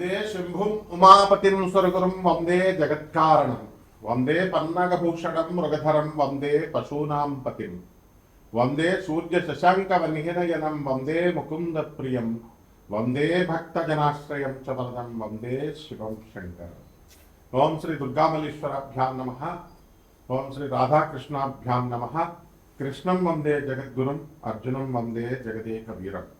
वंदे शम्भुम् उमापतिं स्वर्गुरुं वंदे जगत्कारणं वंदे पन्नगभूषणं मृगधरं वंदे पशूनां पतिं वंदे मुकुंद वंदे वंदे भक्त भक्तजनाश्रयं च वरदं वंदे शिवं शंकर ओम श्री दुर्गामल्लेश्वराभ्यां नमः ओम श्री राधाकृष्णाभ्यां नमः कृष्णं वंदे जगद्गुरुम् अर्जुनं वंदे जगदेकवीरम्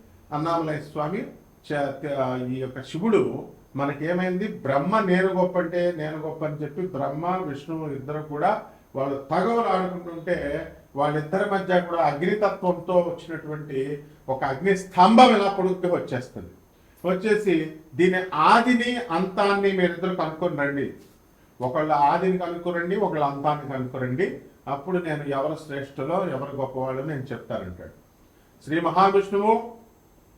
అన్నామలయ స్వామి చ- ఈ యొక్క శివుడు మనకేమైంది? బ్రహ్మ నేను గొప్ప అంటే నేను గొప్ప అని చెప్పి బ్రహ్మ విష్ణువు ఇద్దరు కూడా వాళ్ళు తగవలు ఆడుకుంటుంటే వాళ్ళిద్దరి మధ్య కూడా అగ్నితత్వంతో వచ్చినటువంటి ఒక అగ్ని స్తంభం ఇలా పొడుగ్గా వచ్చేస్తుంది. వచ్చేసి దీని ఆదిని అంతాన్ని మీరిద్దరు కనుక్కొని రండి. ఒకళ్ళ ఆదిని కనుక్కోరండి ఒకళ్ళ అంతాన్ని కనుక్కోరండి అప్పుడు నేను ఎవరు శ్రేష్ఠులో ఎవరు గొప్పవాళ్ళు నేను చెప్తానంటాడు. శ్రీ మహావిష్ణువు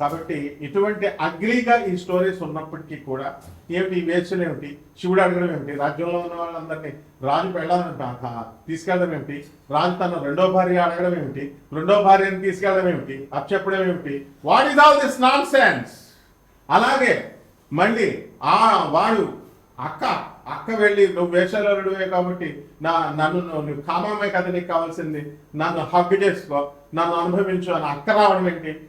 కాబట్టి ఇటువంటి అగ్లీగా ఈ స్టోరీస్ ఉన్నప్పటికీ కూడా ఏమిటి? వేసులు ఏమిటి? శివుడు అడగడం ఏమిటి? రాజ్యంలో ఉన్న వాళ్ళందరినీ రాజు పెళ్ళాలని తీసుకెళ్ళడం ఏమిటి? రాజు తన రెండో భార్య అడగడం ఏమిటి? రెండో భార్యను తీసుకెళ్ళడం ఏమిటి? అప్పచెప్పడం ఏమిటి? What is all this nonsense అలాగే మళ్ళీ ఆ వాడు అక్క అక్క వెళ్ళి నువ్వు వేషాలుడివే కాబట్టి నా నన్ను నువ్వు నువ్వు కామమే కదా నీకు కావాల్సింది. నన్ను హగ్ చేసుకో నన్ను అనుభవించు అని అక్క రావడం ఏంటి?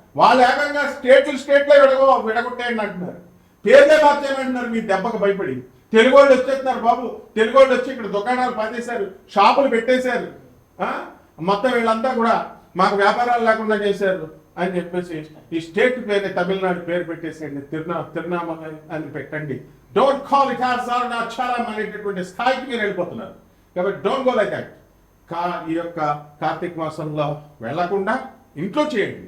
వాళ్ళు ఏకంగా స్టేట్లు స్టేట్లో విడగో విడగొట్టేయండి అంటున్నారు. పేర్లే మార్చేయమంటున్నారు మీ దెబ్బకు భయపడి. తెలుగు వాళ్ళు వచ్చేస్తున్నారు బాబు. తెలుగు వాళ్ళు వచ్చి ఇక్కడ దుకాణాలు పాతేశారు. షాపులు పెట్టేశారు. మొత్తం వీళ్ళంతా కూడా మాకు వ్యాపారాలు లేకుండా చేశారు అని చెప్పేసి ఈ స్టేట్ పేరు తమిళనాడు పేరు పెట్టేసేయండి. తిరునా తిరునామల అని పెట్టండి. Don't call it as Arunachalam అనేటటువంటి స్థాయికి మీరు వెళ్ళిపోతున్నారు. కాబట్టి డోంట్ గో లైక్ దాట్ కా ఈ యొక్క కార్తీక మాసంలో వెళ్ళకుండా ఇంట్లో చేయండి.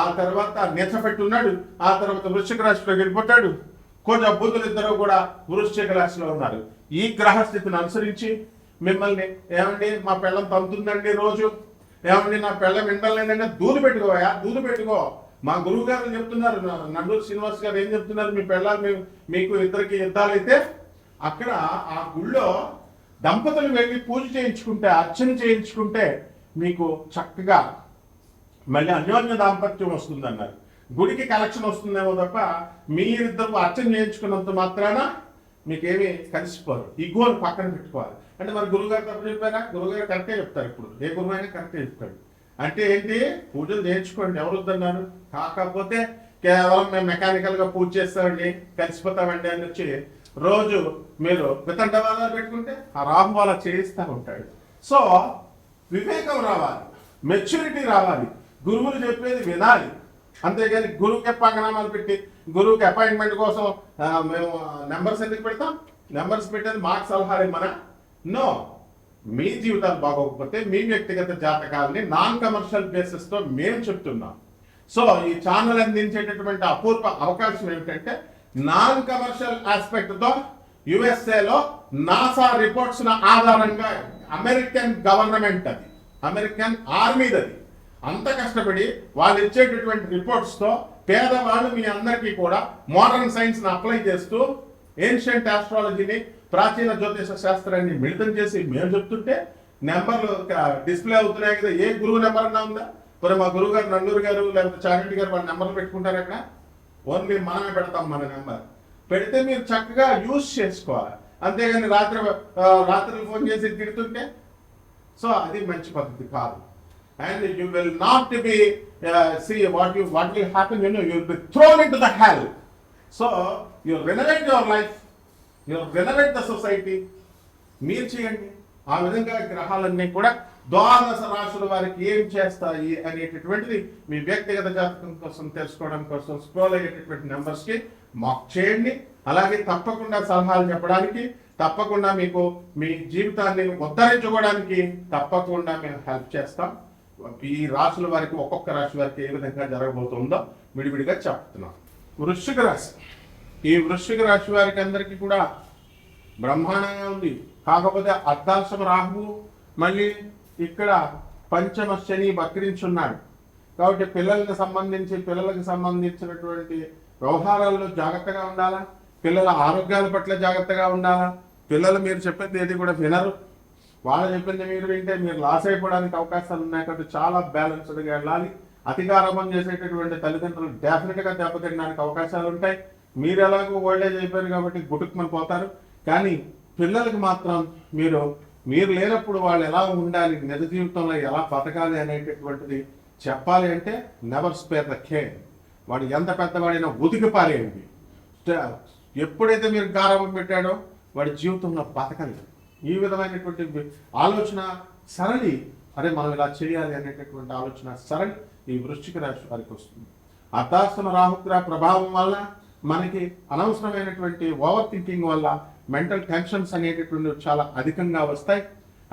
ఆ తర్వాత నెచ్చపెట్టి ఉన్నాడు ఆ తర్వాత వృశ్చిక రాశిలో వెళ్ళిపోతాడు. కొంచెం బుద్ధులు ఇద్దరు కూడా వృశ్చిక రాశిలో ఉన్నారు. ఈ గ్రహస్థితిని అనుసరించి మిమ్మల్ని ఏమండి మా పెళ్ళం పంపుతుందండి రోజు? ఏమండి నా పెళ్ళం వింటలేదంటే దూదు పెట్టుకోయా దూదు పెట్టుకో. మా గురువు గారు చెప్తున్నారు నండూరు శ్రీనివాస్ గారు ఏం చెప్తున్నారు మీ పిల్లలు మీకు ఇద్దరికి యుద్ధాలైతే? అక్కడ ఆ గుళ్ళో దంపతులు వెళ్ళి పూజ చేయించుకుంటే అర్చన చేయించుకుంటే మీకు చక్కగా మళ్ళీ అన్యోన్య దాంపత్యం వస్తుంది అన్నారు గుడికి కలెక్షన్ వస్తుందేమో తప్ప మీరిద్దరు అర్చన చేయించుకున్నంత మాత్రాన మీకేమి కలిసిపోరు. ఈ గోల్ పక్కన పెట్టుకోవాలి. అంటే మరి గురుగారు తప్పు చెప్పారా? గురుగారు కరెక్టే చెప్తారు ఇప్పుడు. ఏ గురువు అయినా కరెక్టే చెప్తాడు. అంటే ఏంటి? పూజలు చేయించుకోండి. ఎవరు వద్దన్నారు? కాకపోతే కేవలం మేము మెకానికల్గా పూజ చేస్తామండి కలిసిపోతామండి అని వచ్చి రోజు మీరు వితండ వాళ్ళ పెట్టుకుంటే ఆ రాహు వాళ్ళ చేయిస్తూ ఉంటాడు. సో వివేకం రావాలి. మెచ్యూరిటీ రావాలి. గురువులు చెప్పేది వినాలి. అంతేగాని గురువుకి పంగనామాలు పెట్టి గురువుకి అపాయింట్మెంట్ కోసం మేము నెంబర్స్ ఎందుకు పెడతాం? నెంబర్స్ పెట్టేది మాకు సలహాలు మన నో మీ జీవితాలు బాగోకపోతే మీ వ్యక్తిగత జాతకాలని నాన్ కమర్షియల్ బేసిస్తో మేము చెప్తున్నాం. సో ఈ ఛానల్ అందించేటటువంటి అపూర్వ అవకాశం ఏమిటంటే నాన్ కమర్షియల్ ఆస్పెక్ట్తో యుఎస్ఏలో నాసా రిపోర్ట్స్ ఆధారంగా అమెరికన్ గవర్నమెంట్ అది. అమెరికన్ ఆర్మీది అది. అంత కష్టపడి వాళ్ళు ఇచ్చేటటువంటి రిపోర్ట్స్తో పేదవాళ్ళు మీ అందరికీ కూడా మోడర్న్ సైన్స్ని అప్లై చేస్తూ ఏన్షియంట్ ఆస్ట్రాలజీని ప్రాచీన జ్యోతిష శాస్త్రాన్ని మిళితం చేసి మేము చెప్తుంటే నెంబర్లు డిస్ప్లే అవుతున్నాయి కదా. ఏ గురువు నెంబర్ అన్నా ఉందా? మరి మా గురువు గారు నల్లూరు గారు లేకపోతే చారెడ్డి గారు వాళ్ళ నెంబర్లు పెట్టుకుంటారు అక్కడ? ఓన్లీ మనమే పెడతాం మన నెంబర్. పెడితే మీరు చక్కగా యూజ్ చేసుకోవాలి. అంతేగాని రాత్రి రాత్రి ఫోన్ చేసి తిడుతుంటే సో అది మంచి పద్ధతి కాదు. And you will not be see what you what will happen you know you will be thrown into the hell so you renovate your life you renovate the society మీరు చేయండి. ఆ విధంగా గ్రహాలన్నీ కూడా ద్వాదశ రాశుల వారికి ఏం చేస్తాయి అనేటటువంటిది మీ వ్యక్తిగత జాతకం కోసం తెలుసుకోవడం కోసం స్క్రోల్ అయ్యేటటువంటి నెంబర్స్కి మాక్ చేయండి. అలాగే తప్పకుండా సలహాలు చెప్పడానికి తప్పకుండా మీకు మీ జీవితాన్ని ఉద్ధరించుకోవడానికి తప్పకుండా మేము హెల్ప్ చేస్తాం. ఈ రాశుల వారికి ఒక్కొక్క రాశి వారికి ఏ విధంగా జరగబోతుందో విడివిడిగా చెప్తున్నాను. వృశ్చిక రాశి. ఈ వృశ్చిక రాశి వారికి అందరికీ కూడా బ్రహ్మాండంగా ఉంది. కాకపోతే అర్ధాశ్రమ రాహువు మళ్ళీ ఇక్కడ పంచమ శని వక్రించున్నాడు. కాబట్టి పిల్లలకు సంబంధించి పిల్లలకు సంబంధించినటువంటి వ్యవహారాల్లో జాగ్రత్తగా ఉండాలా? పిల్లల ఆరోగ్యాల పట్ల జాగ్రత్తగా ఉండాలా? పిల్లలు మీరు చెప్పేది ఏది కూడా వినరు. వాళ్ళు చెప్పింది మీరు వింటే మీరు లాస్ అయిపోవడానికి అవకాశాలు ఉన్నాయి కాబట్టి చాలా బ్యాలెన్స్డ్గా వెళ్ళాలి. అతిగారభం చేసేటటువంటి తల్లిదండ్రులు డెఫినెట్గా దెబ్బతినడానికి అవకాశాలు ఉంటాయి. మీరు ఎలాగో ఓల్డేజ్ అయిపోయారు కాబట్టి గుటుక్కుమని పోతారు. కానీ పిల్లలకి మాత్రం మీరు మీరు లేనప్పుడు వాళ్ళు ఎలా ఉండాలి నిజ జీవితంలో ఎలా బతకాలి అనేటటువంటిది చెప్పాలి అంటే నెవర్ స్పేర్ ద కేర్ వాడు ఎంత పెద్దవాడైనా ఉతికి పారేయండి. ఎప్పుడైతే మీరు గారాబం పెట్టాడో వాడి జీవితంలో బతకలేదు. ఈ విధమైనటువంటి ఆలోచన సరళి. అరే మనం ఇలా చేయాలి అనేటటువంటి ఆలోచన సరళి ఈ వృశ్చిక రాశి వారికి వస్తుంది. అర్ధాశ్రమ రాహుగ్రహ ప్రభావం వల్ల మనకి అనవసరమైనటువంటి ఓవర్ థింకింగ్ వల్ల మెంటల్ టెన్షన్స్ అనేటటువంటివి చాలా అధికంగా వస్తాయి.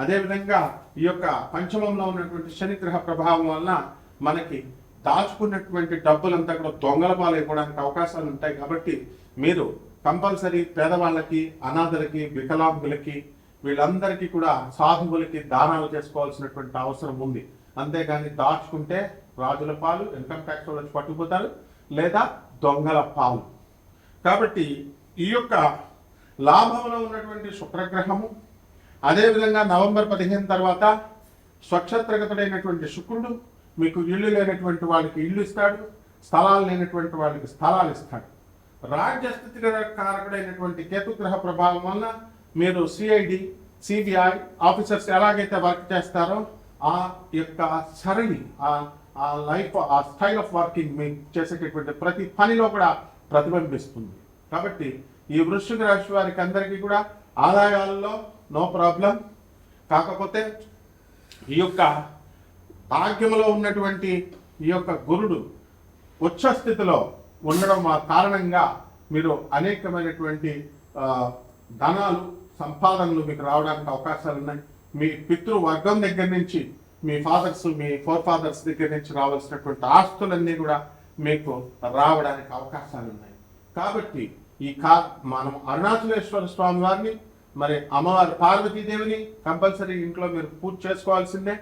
అదేవిధంగా ఈ యొక్క పంచమంలో ఉన్నటువంటి శనిగ్రహ ప్రభావం వలన మనకి దాచుకున్నటువంటి డబ్బులంతా కూడా దొంగల పాలైపోవడానికి అవకాశాలు ఉంటాయి. కాబట్టి మీరు కంపల్సరీ పేదవాళ్ళకి అనాథలకి వికలాంగులకి వీళ్ళందరికీ కూడా సాధువులకి దానాలు చేసుకోవాల్సినటువంటి అవసరం ఉంది. అంతేగాని దాచుకుంటే రాజుల పాలు ఇన్కమ్ ట్యాక్స్ వాళ్ళు వచ్చి పట్టుకుపోతారు లేదా దొంగల పాలు. కాబట్టి ఈ యొక్క లాభంలో ఉన్నటువంటి శుక్రగ్రహము అదేవిధంగా నవంబర్ పదిహేను తర్వాత స్వక్షత్రగతుడైనటువంటి శుక్రుడు మీకు ఇల్లు లేనటువంటి వాళ్ళకి ఇల్లు ఇస్తాడు స్థలాలు లేనటువంటి వాళ్ళకి స్థలాలు ఇస్తాడు. రాజ్యస్థితి కారకుడైనటువంటి కేతుగ్రహ ప్రభావం వల్ల మీరు సిఐడి సిబిఐ ఆఫీసర్స్ ఎలాగైతే వర్క్ చేస్తారో ఆ యొక్క సరిని ఆ ఆ లైఫ్ ఆ స్టైల్ ఆఫ్ వర్కింగ్ మీకు చేసేటటువంటి ప్రతి పనిలో కూడా ప్రతిబింబిస్తుంది. కాబట్టి ఈ వృశ్చిక రాశి వారికి అందరికీ కూడా ఆదాయాల్లో నో ప్రాబ్లం కాకపోతే ఈ యొక్క భాగ్యములో ఉన్నటువంటి ఈ యొక్క గురుడు ఉచ్చ స్థితిలో ఉండడం ఆ కారణంగా మీరు అనేకమైనటువంటి ధనాలు సంపాదనలు మీకు రావడానికి అవకాశాలు ఉన్నాయి. మీ పితృవర్గం దగ్గర నుంచి మీ ఫాదర్స్ మీ ఫోర్ ఫాదర్స్ దగ్గర నుంచి రావాల్సినటువంటి ఆస్తులన్నీ కూడా మీకు రావడానికి అవకాశాలు ఉన్నాయి. కాబట్టి ఈ కా మనం అరుణాచలేశ్వర స్వామి వారిని మరి అమ్మవారి పార్వతీదేవిని కంపల్సరీ ఇంట్లో మీరు పూజ చేసుకోవాల్సిందే.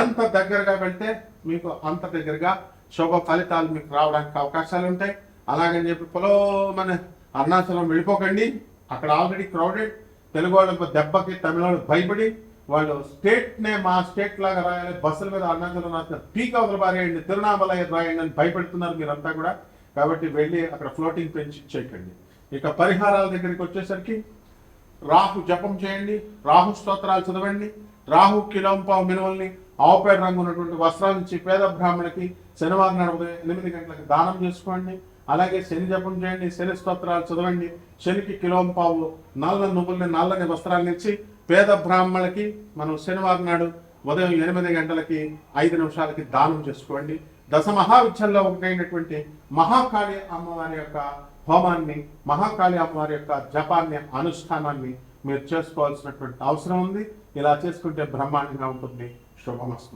ఎంత దగ్గరగా వెళ్తే మీకు అంత దగ్గరగా శుభ ఫలితాలు మీకు రావడానికి అవకాశాలు ఉంటాయి. అలాగని చెప్పి పొలో మన అరుణాచలం వెళ్ళిపోకండి. అక్కడ ఆల్రెడీ క్రౌడెడ్ తెలుగు వాళ్ళ దెబ్బకి తమిళనాడు భయపడి వాళ్ళు స్టేట్ నే మా స్టేట్ లాగా రాయాలి బస్సుల మీద అరుణాచలం రాస్తారు పీక్ అవతల బారేయండి తిరునామలయ రాయండి అని భయపెడుతున్నారు మీరంతా కూడా. కాబట్టి వెళ్ళి అక్కడ ఫ్లోటింగ్ పెంచి చేయకండి ఇక పరిహారాల దగ్గరికి వచ్చేసరికి రాహు జపం చేయండి రాహు స్తోత్రాలు చదవండి రాహు కిలంపావు మినువల్ని ఆవుపేట రంగు ఉన్నటువంటి వస్త్రాల నుంచి పేద బ్రాహ్మణికి శనివారం నాడు ఉదయం ఎనిమిది గంటలకు దానం చేసుకోండి. అలాగే శని జపం చేయండి శని స్తోత్రాలు చదవండి శనికి కిలోం పావు నల్ల నువ్వుల్ని నల్లని వస్త్రాలను ఇచ్చి పేద బ్రాహ్మణులకి మనం శనివారం నాడు ఉదయం ఎనిమిది గంటలకి ఐదు నిమిషాలకి దానం చేసుకోండి. దశ మహావిద్యల్లో ఒకటైనటువంటి మహాకాళి అమ్మవారి యొక్క హోమాన్ని మహాకాళి అమ్మవారి యొక్క జపాన్ని అనుష్ఠానాన్ని మీరు చేసుకోవాల్సినటువంటి అవసరం ఉంది. ఇలా చేసుకుంటే బ్రహ్మాండంగా ఉంటుంది. శుభమస్తు.